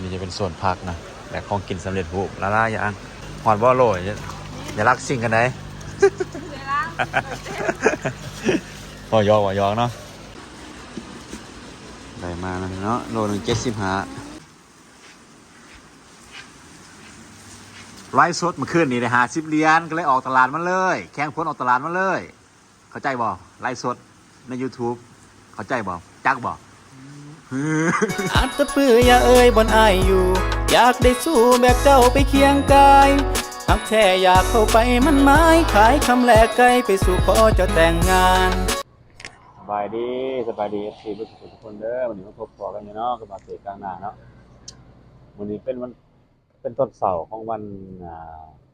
นนี้จะเป็นส่วนพักนะและของกินสำเร็จรูปละลายอย่างหอนบ่อโลยอย่าอย่ารักสิ่งกันได้เวลาพอยอกว่ายอกเนาะได้มาแล้วเนาะโลหนึ่งเจ็ดสิบห้าไลฟ์สดมื่อคืนนี้ได้หาสิบเหรียญก็เลยออกตลาดมาเลย แข่งพ้นออกตลาดมาเลย เข้าใจบ่ไลฟ์สดใน YouTube เข้าใจบ่จักบ่ อาจจะปื้ออย่าเอ่ยบนอายอยู่ อยากได้สู้แบบเจ้าไปเคียงกายหักแท้อยากเข้าไปมันไม้ขายคำแลกไกลไปสู่ขอเจ้าแต่งงานสบายดีสบายดีสี่ทุกทุกคนเด้อวันนี้มาพบพอกันเนาะกับมาเสกกลางหน้าเนาะวันนี้เป็นวันเป็นต้นเสาร์ของวัน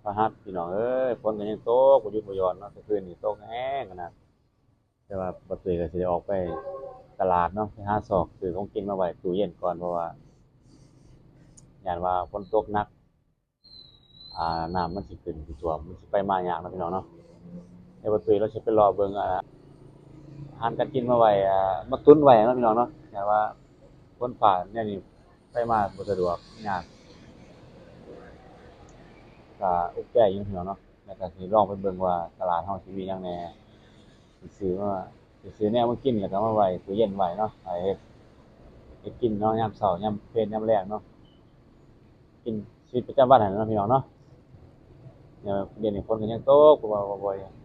พระหัสพี่น้องเอ้ยฝนกันยังโตกบ่หยุดบ่หย่อนเนาะคืนนี้โตกแห้งนาดแต่ว่าบ่เสกก็สิได้ออกไป ตลาดเนาะไปหาซอกซื้อของกินมาไว้ตู้เย็นก่อนเพราะว่าอย่านว่าฝนตกหนัก อ่าน้ำมันสิขึ้นสิท่วมมันสิไปมายากนะพี่น้องเนาะเดี๋ยวบ่เสกเราสิไปรอเบิ่งอ่าอาหารการกินมาไว้อ่ามาตุ้นไว้นะพี่น้องเนาะแต่ว่าคนป่าเนี่ยนี่ไปมาบ่สะดวกยากก็อุกแก่อยู่พี่น้องเนาะแล้วก็สิลองไปเบิ่งว่าตลาดเฮาสิมีหยังแหน่สิซื้อมา ซื้อแนวมากินแล้วก็มาไว้ตู้เย็นไว้เนาะไว้เฮ็ดเฮ็ดกินเนาะยามเช้ายามเพลยามแลงเนาะกินชีวิตประจำวันนั่นเนาะพี่น้องเนาะเนี่ยเดี๋ยวนี้ฝนก็ยังโตกบ่ว่าบ่อยๆ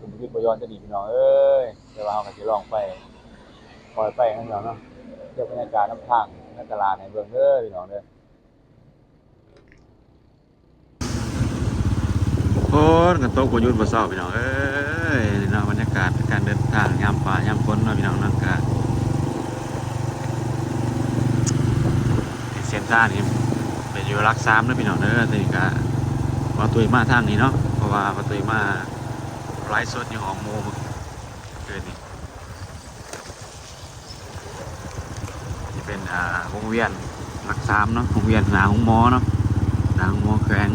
ผมคิดประยอนจะดีพี่น้องเอ้ยเดี๋ยวเราก็จะลองไปคอยไปนะพี่น้องเนาะเที่ยวบรรยากาศน้ำทางในตลาดในเมืองเด้อพี่น้องเด้อโอ้ยกันโต๊ะกยุทธ์บ่เศร้าพี่น้องเอ้ย เนาะบรรยากาศการเดินทางยามฟ้ายามฝนเนาะพี่น้องเนาะก็เส้นทานี่เป็นอยู่รักสามเนาะพี่น้องเด้อแต่นี่ก็ว่าตุยมาทางนี้เนาะเพราะว่าว่าตุยมาไลฟ์สดอยู่หอโมเมื่อคืนนี้นี่เป็นอ่าวงเวียนหลักสามเนาะวงเวียนหนาของมอเนาะหนาของมอแขวง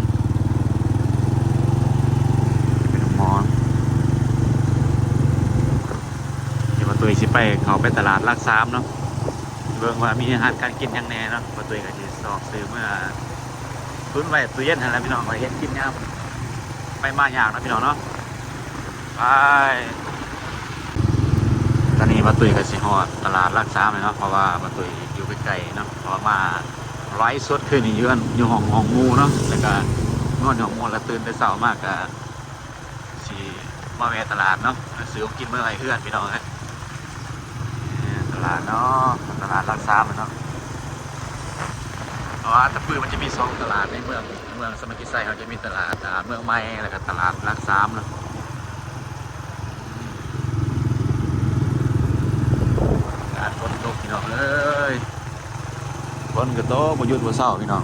นี่เป็นของหมอเดี๋ยวมา ตุยสิไปเขาไปตลาดลักสามเนาะเบิ่งว่ามีอาหารการกินยังแน่เนาะมาตุยก็จะสอบซื้อเมื่อตุนไว้ตู้เย็นหันแล้วพี่น้องไว้เฮ็ดกินยามไปมาอยางเนะพี่น้องเนาะไปตอนนี้มาตุยกับสิฮอดตลาดรักษาเลยเนาะเพราะว่ามาตุยอยู่ใกล้ๆเนาะเพราะว่ามาไลฟ์สดคืนนี้อยู่อันอยู่ห้องห้องหมูเนาะแล้วก็นอนห้องหมูแล้วตื่นแต่เช้ามากก็สิมาแวะตลาดเนาะซื้อของกินเมื่อไรเพื่อนพี่น้องเอ้ยนี่ต ลาดเนาะตลาดรักษาเนาะเพราะว่าตะปือมันจะมีสองตลาดในเมืองเมืองสมักิไซเขาจะมีตลาดอ่าเมืองใหม่แล้วก็ตลาดรักษาเนาะการฝนตกพี่น้องเอ้ยฝนก็ตกบ่หยุดบ่เศร้าพี่น้อง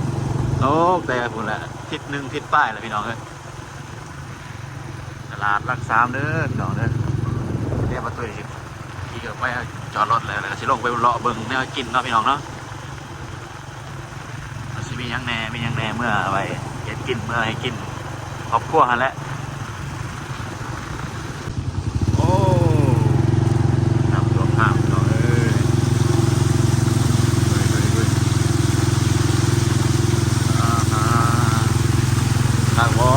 ตกแต่พุ่นแหละทิศหนึ่งทิศป้ายแหละพี่น้องเอ้ยตลาดรักสามเด้อพี่น้องเด้อเรียกมาตัวสิขี่เกือบ ไปจอดรถเลยแล้วก็สิลงไปเลาะเบิ่งแนวกินเนาะพี่น้องเนาะมันสิมียังแหน่มียังแหน่เมื่อไปเฮ็ดกินเมื่อให้กินครอบครัวหันแหละโอ้ น้ำท่วมข้ามเนาะเอ้ยเว้ยเว้ยเว้ยอ่าฮะทางวอ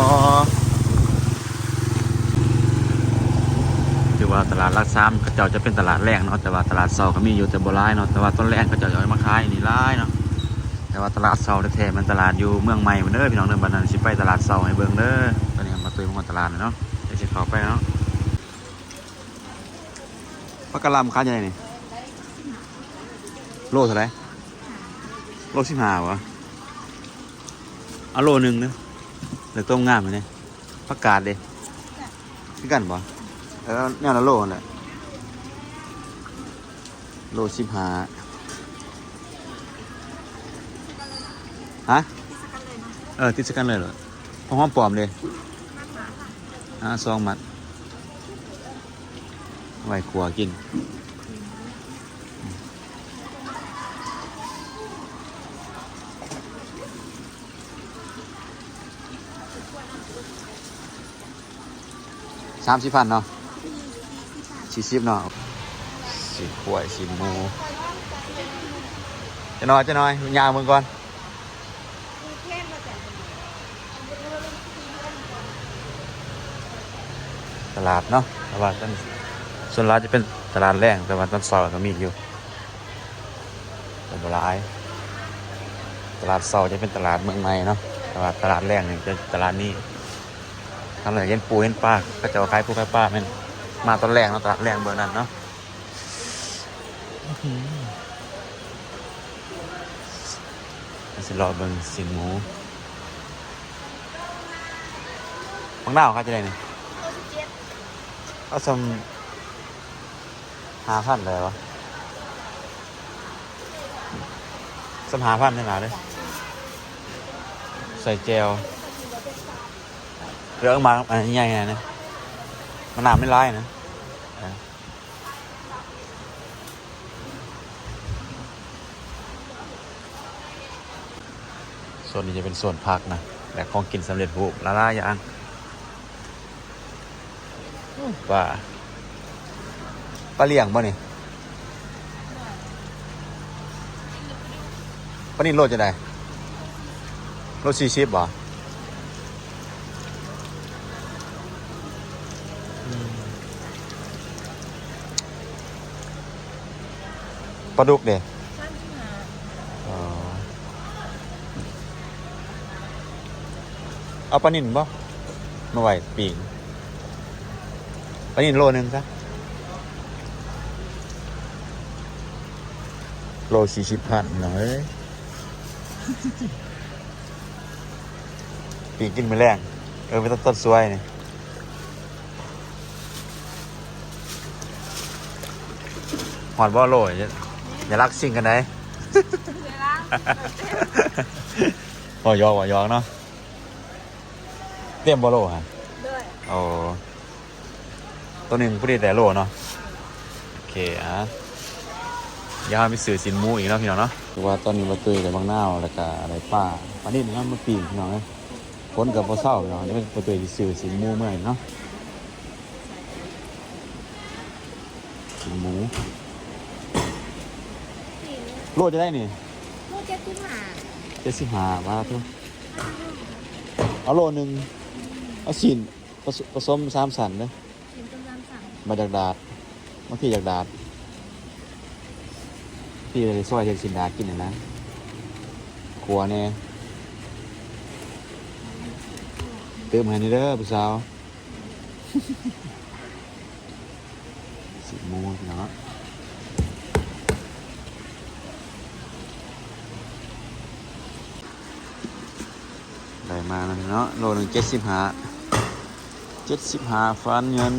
ถือ ว่าตลาดรักซ้ำเขาเจ้าจะเป็นตลาดแรกเนาะแต่ว่าตลาดเสาก็มีอยู่แต่โบราณเนาะแต่ว่าต้นแรกเขาเจ้าจะเอามาขายนี่ร้ายเนาะแต่ว่าตลาดเสาแท้ๆมันตลาดอยู่เมืองใหม่เมือเด้อพี่น้องเด้อบัดนั้นสิไปตลาดเสาให้เบิ่งเด้อตอนนี้มาตุยมาตลาดเนาะเดี๋ยวสิเข้าไปเนาะปลากระลำคันยังไงนี่โลเท่าไหรโลสิบห้าวะเอาโลหนึ่งเนอะเดี๋ยวต้มงามไปเนี่ยประกาศเลยคือกันปะ เออเนี่ยละโลนั่นแหละโลสิบห้าฮะเออติดสกันเลยเหรอพอหอมปลอมเลยอ่าซองมัดไว้ขัวกินสามสิบพันเนาะ สี่สิบเนาะสิบขวดสิบหมูจะน้อยจะน้อยยาวมึงก่อนตลาดเนาะตลาดต้นส่วนร้านจะเป็นตลาดแรงแต่ว่าต้นเสาร์ก็มีอยู่แต่บหลายตลาดเสาร์จะเป็นตลาดเมืองใหม่เนาะต่ว่าตลาดแรงเนี่ยจะตลาดนี้ทำอะไรเห็นปูเห็นปลาก็จะเอาขายปูขายปลาแม่น มาตอนแรงเนาะตลาดแรงเบอร์นั้นเนาะสิรอเบิ่งสินหมูบางหน้าวเขาจะได้เนี่เอาสมหาพันเลยวะสมหาพันได้หนาเลยใส่เจลเรื่องมาอันนี้ใหญ่ไงนะมันหนามไม่ร้ายนะ เออส่วนนี้จะเป็นส่วนพักนะและของกินสำเร็จรูปละลายอย่างปลาปลาเลี้ยงบ่นี่ปลานี่โลจะได้โลสี่สิบบ่ ปลาดุกเด้สั้นที่หาอ๋อเอาปลานิ่นบ่มาไหวปีกปลานิ่นโลหนึงซะโลสี่สิบพันหน่อยปีกกินมือแรงเออเป็นต้นต้นสวยนี่หอดบ่โลอย่า อย่ารักสิ่งกันได้เวลาบ่ยอกบ่ยอกเนาะเตรียมบ่โลฮะด้วยโอ้ตัวหนึ่งผู้ดีแต่โลเนาะโอเคอะเดี๋ยวเราไปสื่อสินหมูอีกเนาะพี่น้องเนาะคือว่าตอนนี้มาตุยกับบางนาวแล้วก็อะไรป้าอันนี้นะครับมาปีนพี่น้องเลยคนกับบ่เศร้าพี่น้องเดี๋ยวมาตุยสิสื่อสินหมูเมื่อยเนาะสินหมูสี่ โลจะได้นี่ลูกเจ็ดที่หาเจ็ดสิบห้าบาททุกเอาโลหนึ่งเอาสินผสผสมสามสันเลยกินต้มยำสั่งมาจากดาดมาพี่จากดาดพี่เลยซอยเห็ดสินดาดกินน่ะนะครัวเนี่ยเติมให้นี่เด้อผู้สาวสิบโมงเนาะ มาแล้วเนาะโลหนึ่งเจ็ดสิบห้าเจ็ดสิบห้าฟันเงิน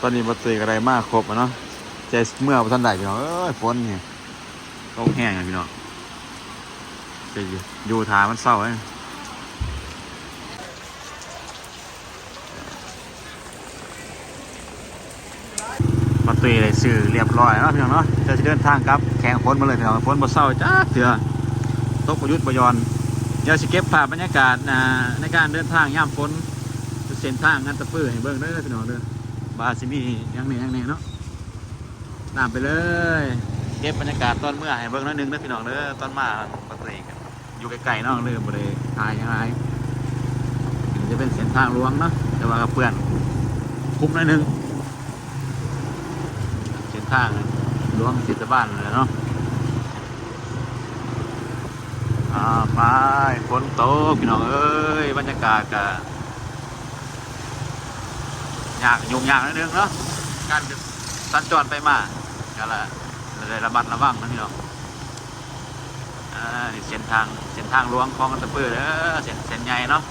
ตอนนี้บัตรอะไรมากครบแล้วเนาะใจเมื่อบ่ทันได้พี่น้องเอ้ยฝนเนี่ยต้องแห้งอะพี่น้องจะอยู่อยู่ทามันเศร้าไอ้ ตรอะไรสื่อเรียบร้อยแล้วพี่น้องเนาะจะเดินทางกลับแข่งฝนมาเลยพี่น้องฝนบ่เศร้าจ้าเถื่อตกประยุทธ์ประยอนเดี๋ยวสิเก็บภาพบรรยากาศในการเดินทางย่ามฝนเส้นทางงานตะปื้อให้เบิ่งเด้อพี่น้องเด้อบาสิมีอย่างนี้อย่างนี้เนาะตามไปเลย เก็บบรรยากาศตอนเมื่อให้เบิ่งน้อยหนึงนะพี่น้องเด้อตอนมาปกติกันอยู่ไกลๆเนาะเลยบ่ได้ถ่ายยังไงจะเป็นเส้นทางหลวงเนาะแต่ว่ากับเพื่อนคุ้มหน้อยหนึง เส้างหลวงติดบ้านเลยเนาะอ่าไปฝนตกพี่น้องเอ้ยบรรยากาศกะยากยุ่งยากนิดนึงเนาะการสัญจรไปมาก็ละเลยระบัดระวังนะพี่น้องอ่านี่เส้นทางเส้นทางหลวงคลองตะปือเด้อเส้นเส้นใหญ่เนาะ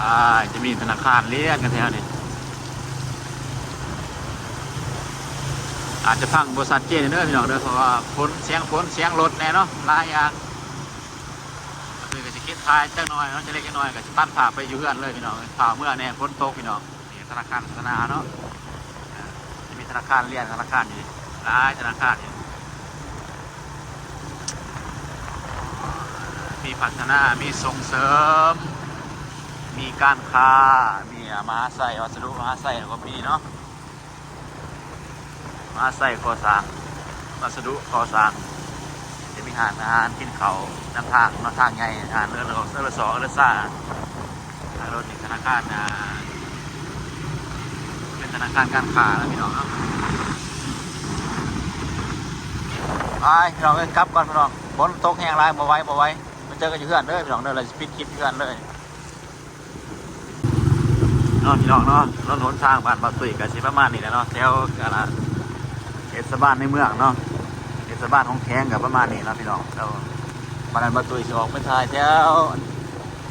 อ่าจะมีธนาคารเรียกกันแถวนี้ อาจจะฟังบริษัทเจนเด้อพี่น้องเด้อเพราะว่าฝนเสียงฝนเสียงรถแน่เนาะลายอย่างคือก็จะคิดทายจักน่อยเนาะจะเล็กจักน่อยก็จะตัดผ่าไปอยู่เพื่อนเลยพี่น้องผ่าเมื่อเนี่ฝนตกพี่น้องนี่ธนาคารพัฒนาเนาะจะมีธนาคารเรียนธนาคารอยู่หลายธนาคารอยู่มีพัฒนามีส่งเสริม มีการค้ามีมหาไซวัสดุมหาไซก็มีเนาะ มหาไซก่อสร้างวัสดุก่อสร้างจะมีหารอาหารกินเขาวนำทางน้ำทางใหญ่อาหารเรือเรือเรือสอเรือซ่ารถนี่ธนาคารอ่าเป็นธนาคารการค้าแล้วพี่น้องเนาะไปพี่น้องเอ้ยกลับก่อนพี่น้องฝนตกแห้งไรมาไว้มาไว้มาเจอกันอยู่เพื่อนเด้อพี่น้องเด้อเราจะปิดคลิปเพื่อนเลยนาะพี่น้องเนาะรถหนทางบ้านบาตุยกับสิประมาณนี้แหละเนาะแถวกะล เทศบาลในเมืองเนาะเทศบาลของแข้งกับประมาณนี้นะพี่น้องเราบานบาตุยสิออกไปถ่ายแถว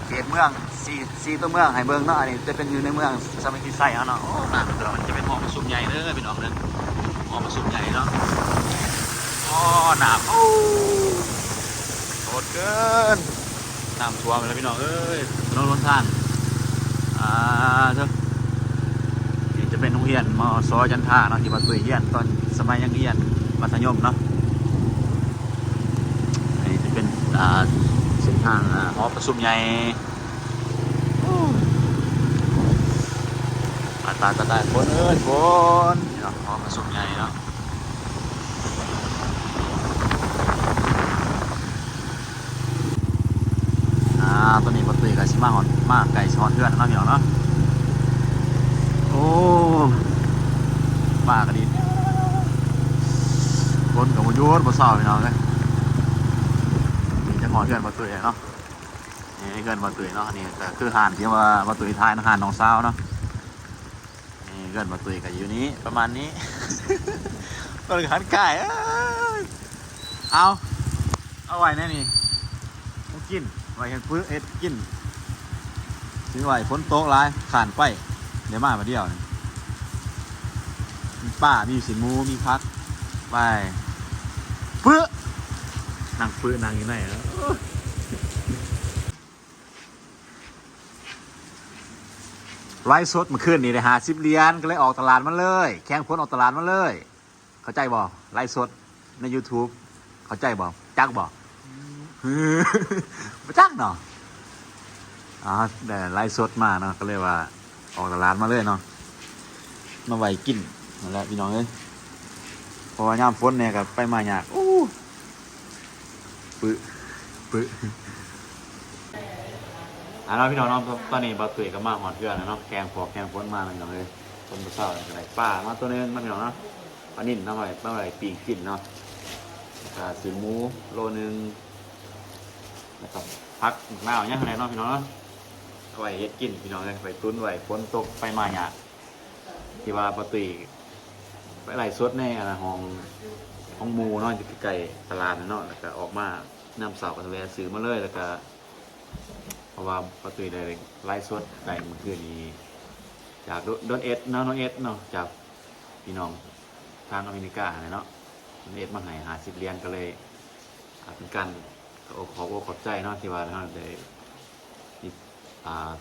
เขตเมืองสี่สี่ตัวเมืองให้เบิ่งเนาะอันนี้จะเป็นอยู่ในเมืองสมัยที่ใส่เอาเนาะโอ้หนักเดี๋ยวมันจะเป็นหอประชุมใหญ่เด้อพี่น้องเด้อหอประชุมใหญ่เนาะอ๋อหนามโอ้โหดเกินน้ำท่วมเลยพี่น้องเอ้ยรถหนทางอ่าเถอะ เป็นโรงเรียนมอซอจันทาเนาะที่วัดตุยเรียนตอนสมัยยังเรียนมัธยมเนาะอันนี้จะเป็นอ่าเส้นทางอ่าหอประชุมใหญ่อาตายตายตายคนเอ้ยคนเนาะหอประชุมใหญ่เนาะอ่าตัวนี้วัดตุยกับชิมาหอนมากไก่ช้อนเพื่อนเนาะพี่น้อเนาะโอ้มากระดิ คนกับวยุทธ์บ่เศร้าพี่น้องเลยนี่จะหอนเพื่อนวัดตุยเนาะนี่เพื่อนวัดตุยเนาะนี่แต่คือหานที่ว่าวัดตุยท้ายนะหานน้องสาวเนาะนี่เพื่อนวัดตุยกับอยู่นี้ประมาณนี้ต้นขันไก่เอาเอาไว้แน่นี่ต้องกินไว้เห็ดพื้นเห็ดกินซื้อไว้ฝนโต๊ะร้ายขานไปเดี๋ยวมามาเดียวนี่มีป้ามีสินมูมีพักไป เพื่อนั่งเพื่อนั่งอยู่ไหนแล้วไลฟ์สดเมาขึ้นนี่ได้หาสิบเหรียญก็เลยออกตลาดมันเลย แข่งพ้นออกตลาดมันเลย เข้าใจบ่ไลฟ์สดใน YouTube เข้าใจบ่จักบ่มาจ้างเนาะอ๋อแต่ไล่สดมาเนาะก็เลยว่า ออกตลาดมาเลยเนาะมาไว้กินนั่นแหละพี่น้องเอ้ยเพราะว่าย่ามฝนเนี่ยกับไปมายากอู้ ปึปึอะเนาะพี่น้องเนาะตอนนี้บาตุยก็มาหอดเกลือนนะเนาะแกงพอกแกงฝนมาพี่น้องเลยต้นมะเศร้าอะไรป้ามาตัวนึงมาพี่น้องเนาะปลานิ่นน้ำไหลปลาไหลปีกกินเนาะก็สีหมูโลนึงนะครับพักหน้าเอาเนี่ยคะแนนเนาะพี่น้องเนาะเอาไว้เฮ็ดกินพี่น้องเลยไปตุ้นไว้ฝนตกไปมาหยาที่ว่าปกติไปไล่สดในอันนะห้อง ห้องหมูเนาะอยู่ใกล้ตลาดเนาะแล้วก็ออกมานำเสากันแวะซื้อมาเลยแล้วก็เพราะว่าปกติได้ไล่สดได้เมื่อคืนนี้จากโดนเอสเนาะน้องเอสเนาะจากพี่น้องทางอเมริกาเนี่ยเนาะโดนเอสมาให้หาสิบเรียญก็เลยอาเป็นการขอขอบใจเนาะที่ว่าเราได้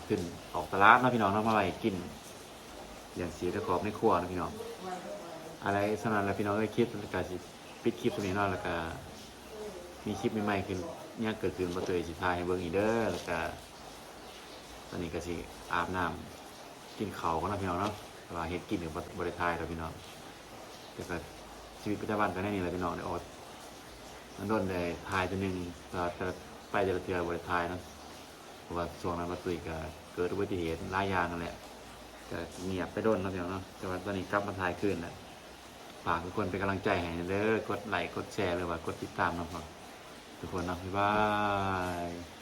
ขึ้นออกตลาดเนาะพี่น้องเนาะมาไว้กิน อย่างเสียตะกอบในครัวเนาะพี่น้อง อะไรสำหรับแล้วพี่น้องได้คลิปแล้วก็สิ ปิดคลิปตรงนี้เนาะแล้วก็มีคลิปใหม่ๆขึ้นเนี่ยเกิดขึ้นมาตัวสิทายให้เบิ่งอีกเด้อแล้วก็ตอนนี้ก็สิอาบน้ำกินข้าวกันเนาะพี่น้องเนาะเพราะว่าเฮ็ดกินกับบริทายเราะพี่น้องแต่ก็ชีวิตประจำวันก็แน่นี่แหละพี่น้องได้อดมันโดนได้ทายตัวหนึ่งแต่แต่ไปแต่ละเทือบริทายเนาะเพราะว่าช่วงนั้นมาตุยกับเกิดอุบัติเหตุหลายอย่างนั่นแหละก็เงียบไปโดนเนาะพี่น้องเนาะแต่ว่าตอนนี้กลับมาทายคืนแล้ว ฝากทุกคนเป็นกำลังใจให้เด้อกดไลค์กดแชร์เลยว่ากดติดตามนะครับทุกคนนะบ๊ายบาย